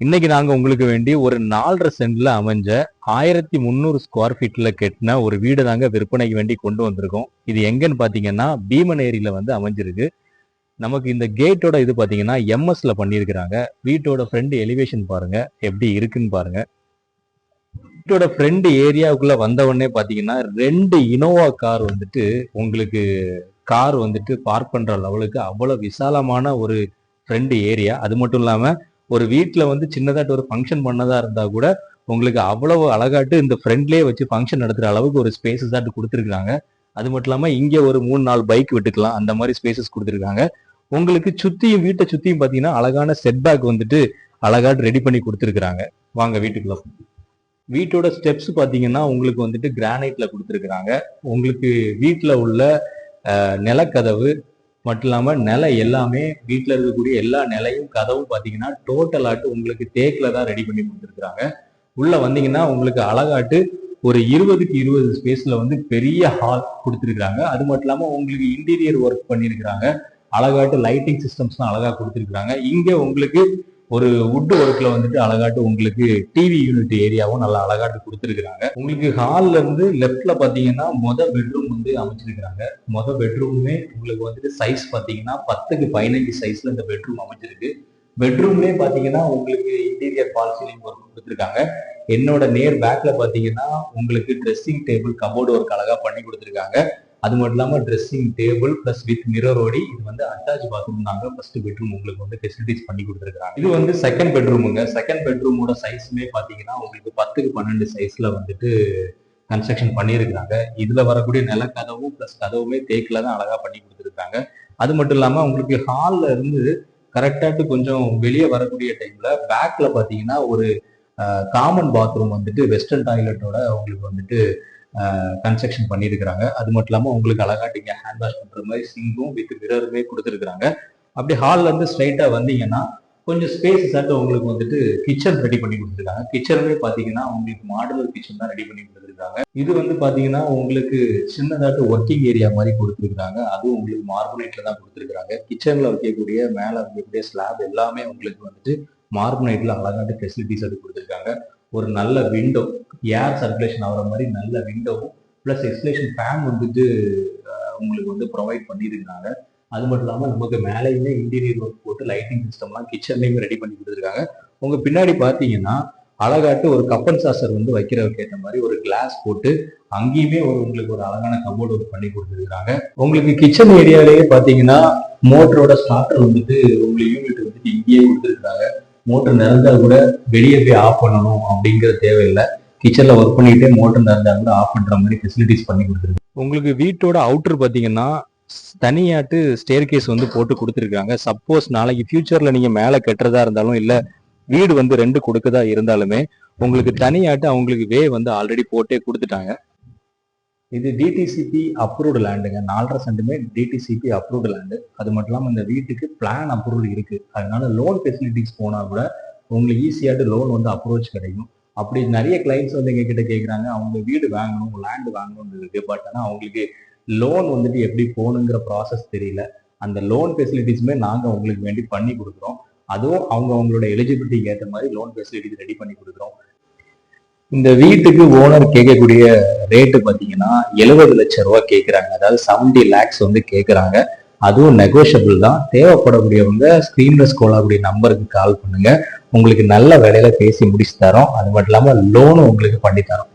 இன்னைக்கு நாங்க உங்களுக்கு வேண்டி ஒரு நாலரை சென்ட்ல அமைஞ்ச ஆயிரத்தி முந்நூறு ஸ்கொயர் ஃபீட்ல கெட்டின ஒரு வீடு தாங்க விற்பனைக்கு வேண்டி கொண்டு வந்திருக்கோம். இது எங்கன்னு பாத்தீங்கன்னா பீமன் ஏரியில வந்து அமைஞ்சிருக்கு. நமக்கு இந்த கேட்டோட இது பாத்தீங்கன்னா எம்எஸ்ல பண்ணியிருக்கிறாங்க. வீட்டோட ஃப்ரண்ட் எலிவேஷன் பாருங்க. எப்படி இருக்குன்னு பாருங்க. வீட்டோட ஃப்ரண்ட் ஏரியாவுக்குள்ள வந்த உடனே பாத்தீங்கன்னா ரெண்டு இனோவா கார் வந்துட்டு உங்களுக்கு கார் வந்துட்டு பார்க் பண்ற லெவலுக்கு அவ்வளவு விசாலமான ஒரு ஃப்ரெண்டு ஏரியா அது மட்டும் இல்லாமல் ஒரு வீட்டில் வந்து சின்னதாட்டு ஒரு ஃபங்க்ஷன் பண்ணதா இருந்தா கூட உங்களுக்கு அவ்வளவு அழகாட்டு இந்த ஃப்ரெண்ட்லேயே வச்சு ஃபங்க்ஷன் நடத்துகிற அளவுக்கு ஒரு ஸ்பேசஸ் ஆட்டு கொடுத்துருக்காங்க அது மட்டும் இல்லாமல் இங்கே ஒரு மூணு நாலு பைக் விட்டுக்கலாம் அந்த மாதிரி ஸ்பேசஸ் கொடுத்துருக்காங்க. உங்களுக்கு சுற்றியும் வீட்டை சுற்றியும் பார்த்தீங்கன்னா அழகான செட் பேக் வந்துட்டு அழகாட்டு ரெடி பண்ணி கொடுத்துருக்குறாங்க. வாங்க வீட்டுக்குள்ள வீட்டோட ஸ்டெப்ஸ் பார்த்தீங்கன்னா உங்களுக்கு வந்துட்டு கிரானைட்ல கொடுத்துருக்குறாங்க. உங்களுக்கு வீட்டில் உள்ள நிலக்கதவு மட்டும் இல்லாமல் நிலை எல்லாமே வீட்டில் இருக்கக்கூடிய எல்லா நிலையும் கதவும் பார்த்தீங்கன்னா டோட்டலாட்டு உங்களுக்கு தேக்கில் தான் ரெடி பண்ணி கொடுத்துருக்குறாங்க. உள்ளே வந்தீங்கன்னா உங்களுக்கு அழகாட்டு ஒரு இருபதுக்கு இருபது ஸ்பேஸில் வந்து பெரிய ஹால் கொடுத்துருக்குறாங்க. அது மட்டும் இல்லாமல் உங்களுக்கு இன்டீரியர் ஒர்க் பண்ணியிருக்கிறாங்க அழகாட்டு லைட்டிங் சிஸ்டம்ஸ்லாம் அழகாக கொடுத்துருக்குறாங்க. இங்கே உங்களுக்கு ஒரு வுட் ஒர்க்ல வந்துட்டு அழகாட்டு உங்களுக்கு டிவி யூனிட் ஏரியாவும் நல்லா அழகாட்டு கொடுத்துருக்காங்க உங்களுக்கு ஹால்ல இருந்து லெஃப்ட்ல பாத்தீங்கன்னா மொத பெட்ரூம் வந்து அமைச்சிருக்காங்க மொத பெட்ரூமுமே உங்களுக்கு வந்துட்டு சைஸ் பாத்தீங்கன்னா பத்துக்கு பதினஞ்சு சைஸ்ல இந்த பெட்ரூம் அமைஞ்சிருக்கு பெட்ரூம்லேயே பார்த்தீங்கன்னா உங்களுக்கு இன்டீரியர் ஃபால் சீலிங் ஒர்க் கொடுத்துருக்காங்க. என்னோட நேர் பேக்ல பார்த்தீங்கன்னா உங்களுக்கு ட்ரெஸ்ஸிங் டேபிள் கபோர்டு ஒர்க் அழகாக பண்ணி கொடுத்துருக்காங்க. அது மட்டும் இல்லாமல் ட்ரெஸ்ஸிங் டேபிள் பிளஸ் வித் மிரரோடி இது வந்து அட்டாச் பாத்ரூம் தாங்க. ஃபர்ஸ்ட் பெட்ரூம் உங்களுக்கு வந்து ஃபெசிலிட்டிஸ் பண்ணி கொடுத்துருக்காங்க இது வந்து செகண்ட் பெட்ரூமுங்க செகண்ட் பெட்ரூமோட சைஸுமே பார்த்தீங்கன்னா உங்களுக்கு பத்துக்கு பன்னெண்டு சைஸில் வந்துட்டு கன்ஸ்ட்ரக்ஷன் பண்ணியிருக்கிறாங்க. இதில் வரக்கூடிய நிலக்கதவும் ப்ளஸ் கதவுமே தேக்கில் தான் அழகாக பண்ணி கொடுத்துருக்காங்க. அது மட்டும் இல்லாமல் உங்களுக்கு ஹாலில் இருந்து கரெக்டாக கொஞ்சம் வெளியே வரக்கூடிய டைமில் பேக்கில் பார்த்தீங்கன்னா ஒரு காமன் பாத்ரூம் வந்துட்டு வெஸ்டர்ன் டாய்லெட்டோட உங்களுக்கு வந்துட்டு கன்ஸ்ட்ரக்ஷன் பண்ணியிருக்கிறாங்க அது மட்டும் இல்லாமல் உங்களுக்கு அழகாட்டிங்க ஹேண்ட் வாஷ் பண்ற மாதிரி சிங்கும் வித் மிரருமே கொடுத்துருக்காங்க அப்படி ஹால்ல இருந்து ஸ்ட்ரைட்டா வந்தீங்கன்னா கொஞ்சம் ஸ்பேஸ் ஆட்டு உங்களுக்கு வந்துட்டு கிச்சன் ரெடி பண்ணி கொடுத்துருக்காங்க. கிச்சனுமே பார்த்தீங்கன்னா உங்களுக்கு மாடுலர் கிச்சன் தான் ரெடி பண்ணி கொடுத்துருக்காங்க. இது வந்து பார்த்தீங்கன்னா உங்களுக்கு சின்னதாட்டு ஒர்க்கிங் ஏரியா மாதிரி கொடுத்துருக்காங்க அதுவும் உங்களுக்கு மார்பனைட்ல தான் கொடுத்துருக்காங்க கிச்சனில் வைக்கக்கூடிய மேலே வைக்கக்கூடிய ஸ்லாப் எல்லாமே உங்களுக்கு வந்துட்டு மார்பனைட்ல அழகாட்டு ஃபெசிலிட்டிஸ் அது கொடுத்துருக்காங்க. ஒரு நல்ல விண்டோ ஏர் சர்க்குலேஷன் ஆகிற மாதிரி நல்ல விண்டோவும் ப்ளஸ் எக்ஸ்லேஷன் ஃபேன் வந்துட்டு உங்களுக்கு வந்து ப்ரொவைட் பண்ணியிருக்காங்க அது மட்டும் இல்லாமல் நமக்கு மேலேயுமே இன்டீரியர் ஒர்க் போட்டு லைட்டிங் சிஸ்டம்லாம் கிச்சன்லேயுமே ரெடி பண்ணி கொடுத்துருக்காங்க. உங்கள் பின்னாடி பார்த்தீங்கன்னா அழகாட்டு ஒரு கப்பன் சாசர் வந்து வைக்கிறதுக்கு ஏற்ற மாதிரி ஒரு கிளாஸ் போட்டு அங்கேயுமே ஒரு உங்களுக்கு ஒரு அழகான கபோர்டு ஒர்க் பண்ணி கொடுத்துருக்காங்க உங்களுக்கு கிச்சன் ஏரியாலேயே பார்த்தீங்கன்னா மோட்டரோட ஸ்டார்டர் வந்துட்டு உங்களுக்கு யூனிட் வந்துட்டு இங்கேயே கொடுத்துருக்காங்க மோட்டர் நிறந்தால் கூட வெளியே போய் ஆஃப் பண்ணணும் அப்படிங்கிற தேவையில்லை. கிச்சன்ல ஒர்க் பண்ணிக்கிட்டே மோட்டர் நிறைஞ்சா கூட ஆஃப் பண்ற மாதிரி ஃபெசிலிட்டிஸ் பண்ணி கொடுத்துருக்கு உங்களுக்கு வீட்டோட அவுட்டர் பாத்தீங்கன்னா தனியாட்டு ஸ்டேர் கேஸ் வந்து போட்டு கொடுத்துருக்காங்க. சப்போஸ் நாளைக்கு ஃபியூச்சர்ல நீங்க மேல கட்டுறதா இருந்தாலும் இல்ல வீடு வந்து ரெண்டு கொடுக்கதா இருந்தாலுமே உங்களுக்கு தனியாட்டு அவங்களுக்கு வே வந்து ஆல்ரெடி போட்டே கொடுத்துட்டாங்க. இது டிடிசிபி அப்ரூவ்டு லேண்டுங்க நாலரை சென்ட்டுமே டிடிசிபி அப்ரூவ்டு லேண்டு அது மட்டும் இல்லாமல் இந்த வீட்டுக்கு பிளான் அப்ரூவ்டு இருக்குது அதனால லோன் ஃபெசிலிட்டிஸ் போனால் கூட உங்களுக்கு ஈஸியாட்டு லோன் வந்து அப்ரோச் கிடைக்கும். அப்படி நிறைய கிளைண்ட்ஸ் வந்து எங்ககிட்ட கேட்குறாங்க அவங்க வீடு வாங்கணும் லேண்டு வாங்கணும்னு இருக்கு பட் ஆனால் அவங்களுக்கு லோன் வந்துட்டு எப்படி போகணுங்கிற ப்ராசஸ் தெரியல. அந்த லோன் ஃபெசிலிட்டிஸுமே நாங்கள் உங்களுக்கு வேண்டி பண்ணி கொடுக்குறோம். அதுவும் அவங்க அவங்களோட எலிஜிபிலிட்டிக்கு ஏற்ற மாதிரி லோன் ஃபெசிலிட்டிஸ் ரெடி பண்ணி கொடுக்குறோம். இந்த வீட்டுக்கு ஓனர் கேட்கக்கூடிய ரேட்டு பார்த்தீங்கன்னா எழுபது லட்சம் ரூபா கேட்குறாங்க அதாவது செவன்டி லேக்ஸ் வந்து கேட்குறாங்க அதுவும் நெகோஷியபிள் தான். தேவைப்படக்கூடியவங்க ஸ்க்ரீன்லெஸ் கோலாக்கூடிய நம்பருக்கு கால் பண்ணுங்க. உங்களுக்கு நல்ல வேலையில பேசி முடிச்சு தரோம். அது மட்டும் இல்லாமல் லோனும் உங்களுக்கு பண்ணி தரோம்.